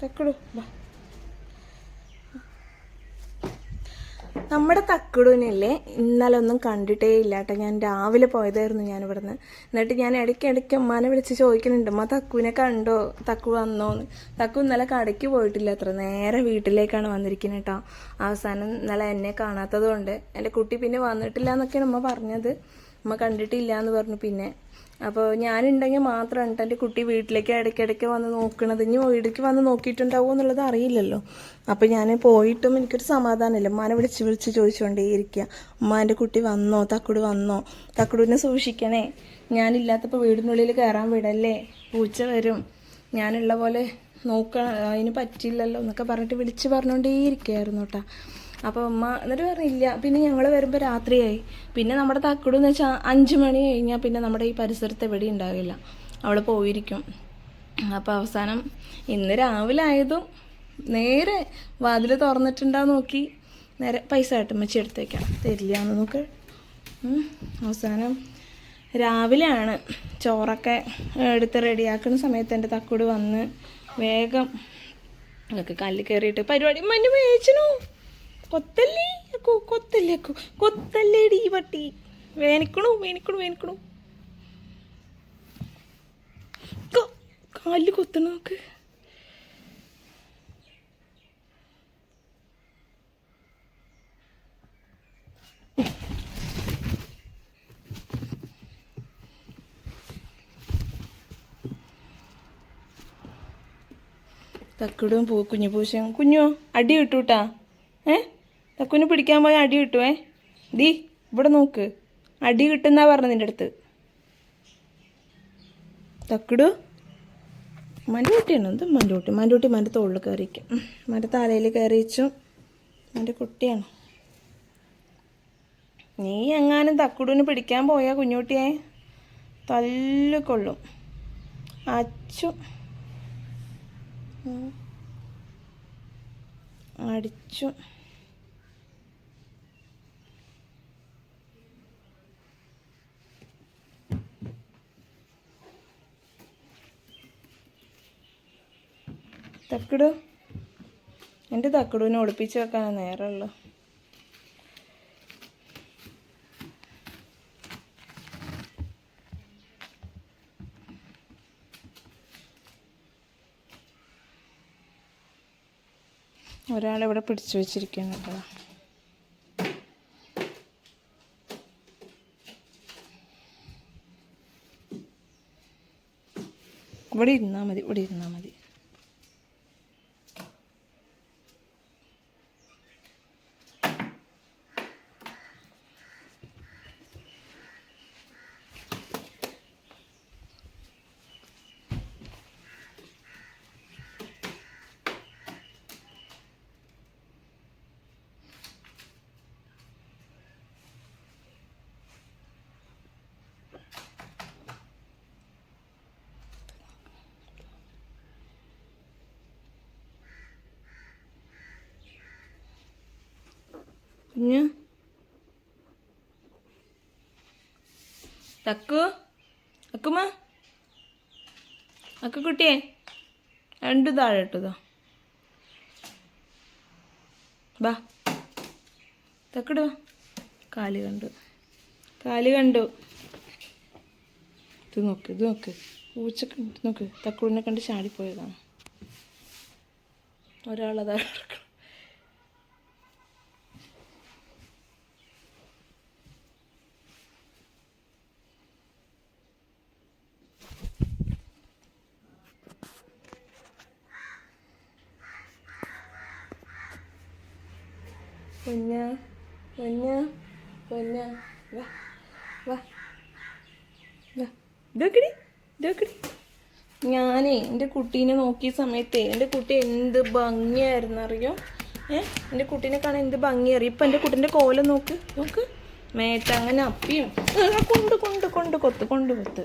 തക്കുടു നമ്മുടെ തക്കുടുവിനില്ലേ ഇന്നലെ ഒന്നും കണ്ടിട്ടേ ഇല്ല കേട്ടോ ഞാൻ രാവിലെ പോയതായിരുന്നു ഞാൻ ഇവിടുന്ന് എന്നിട്ട് ഞാൻ ഇടയ്ക്ക് ഇടയ്ക്ക് അമ്മാനെ വിളിച്ച് ചോദിക്കുന്നുണ്ട് അമ്മ തക്കുവിനെ കണ്ടോ? തക്കു വന്നോന്ന്. തക്കു ഇന്നലെ കടയ്ക്ക് പോയിട്ടില്ല. അത്ര നേരെ വീട്ടിലേക്കാണ് വന്നിരിക്കുന്നത് കേട്ടോ. അവസാനം ഇന്നലെ എന്നെ കാണാത്തത് കൊണ്ട് എന്റെ കുട്ടി പിന്നെ വന്നിട്ടില്ല എന്നൊക്കെയാണ് അമ്മ പറഞ്ഞത്. അമ്മ കണ്ടിട്ടില്ല എന്ന് പറഞ്ഞു പിന്നെ. അപ്പോൾ ഞാനുണ്ടെങ്കിൽ മാത്രമാണ് എന്റെ കുട്ടി വീട്ടിലേക്ക് ഇടയ്ക്കിടയ്ക്ക് വന്ന് നോക്കണത്. ഇനി വീട്ടിലേക്ക് വന്ന് നോക്കിയിട്ടുണ്ടാവുമോ എന്നുള്ളത് അറിയില്ലല്ലോ. അപ്പോൾ ഞാൻ പോയിട്ടും എനിക്കൊരു സമാധാനമില്ല. ഉമ്മാനെ വിളിച്ച് വിളിച്ച് ചോദിച്ചുകൊണ്ടേ ഇരിക്കുക ഉമ്മ എന്റെ കുട്ടി വന്നോ? തക്കുട് വന്നോ? തക്കുടിനെ സൂക്ഷിക്കണേ. ഞാനില്ലാത്തപ്പോൾ വീടിനുള്ളിൽ കയറാൻ വിടല്ലേ? പൂച്ച വരും. ഞാനുള്ള പോലെ നോക്കണം അതിന് പറ്റില്ലല്ലോ എന്നൊക്കെ പറഞ്ഞിട്ട് വിളിച്ച് പറഞ്ഞുകൊണ്ടേയിരിക്കുകയായിരുന്നു കേട്ടോ അപ്പോൾ അമ്മ എന്നിട്ട് പറഞ്ഞില്ല. പിന്നെ ഞങ്ങൾ വരുമ്പോൾ രാത്രിയായി. പിന്നെ നമ്മുടെ തക്കുട് എന്ന് വെച്ചാൽ അഞ്ച് മണി കഴിഞ്ഞാൽ പിന്നെ നമ്മുടെ ഈ പരിസരത്ത് എവിടെ ഉണ്ടാവില്ല. അവൾ പോയിരിക്കും. അപ്പോൾ അവസാനം ഇന്ന് രാവിലെ ആയതും നേരെ വാതിൽ തുറന്നിട്ടുണ്ടാ നോക്കി നേരെ പൈസ ആട്ടുമ്മച്ചി എടുത്ത് വയ്ക്കാം തരില്ല എന്ന് നോക്ക്. അവസാനം രാവിലെയാണ് ചോറൊക്കെ എടുത്ത് റെഡിയാക്കുന്ന സമയത്ത് എന്റെ തക്കുട് വന്ന് വേഗം അതൊക്കെ കല്ല് കയറിയിട്ട് പരിപാടി മഞ്ഞ് വേച്ചനു കൊത്തല്ലേ കൊത്തല്ലേ കൊത്തല്ലേടി ഈ പട്ടി വേനിക്കണു വേനിക്കണു വേനിക്കണു. കൊ- കാലിൽ കൊത്തണ നോക്ക് തക്കിടും പൂ കുഞ്ഞു പൂശയും കുഞ്ഞു അടി കിട്ടൂട്ടാ. ഏ? തക്കുവിന് പിടിക്കാൻ പോയ അടി കിട്ടുവേ. ദീ ഇവിടെ നോക്ക്. അടി കിട്ടുന്നാ പറഞ്ഞ നിന്റെ അടുത്ത്. തക്കിടു. മന്റെ കുട്ടിയാണ് എന്ത് മന്റെ കുട്ടി മന്റെ തോളിൽ കയറിക്കും മന്റെ തലയിൽ കയറിച്ചു മന്റെ കുട്ടിയാണ്? നീ എങ്ങാനും തക്കുടുവിന് പിടിക്കാൻ പോയാൽ കുഞ്ഞുകുട്ടിയെ തല്ലുകൊള്ളും അച്ചു. അടിച്ചു. തക്കിടു. എന്റെ തക്കിടുവിനെ ഒളിപ്പിച്ച് വെക്കാനാണ് നേരമുള്ളൂ. ഒരാളിവിടെ പിടിച്ചു വെച്ചിരിക്കുന്നു കേട്ടോ. ഇവിടെ ഇരുന്നാൽ മതി ഇവിടെ ഇരുന്നാൽ മതി. കുഞ്ഞ്. തക്കു. അക്കുമ അക്കു കുട്ടിയെ. രണ്ടു താഴെ ഇട്ടതോ. ബാ. തക്കടു. കാൽ കണ്ടു. കാൽ കണ്ടു. ഇത് നോക്ക് ഇത് നോക്ക്. പൂച്ചക്ക് നോക്ക്. തക്കുടിനെ കണ്ട് ചാടിപ്പോയതാണ്. ഒരാളതാ പൊന്ന പൊന്ന പൊന്ന വാ വാ. വാ. ഇതൊക്കെടി ഇതൊക്കെടി. ഞാനേ എന്റെ കുട്ടീനെ നോക്കിയ സമയത്തേ എന്റെ കുട്ടി എന്ത് ഭംഗിയായിരുന്നു അറിയോ? ഏ? എന്റെ കുട്ടീനെ കാണാൻ എന്ത് ഭംഗിയറിയും ഇപ്പം എന്റെ കുട്ടീന്റെ കോലം നോക്ക് നോക്ക്. മേത്ത് അങ്ങനെ അപ്പിയും കൊണ്ട് കൊണ്ട് കൊണ്ട് കൊത്ത് കൊണ്ട് കൊത്ത്.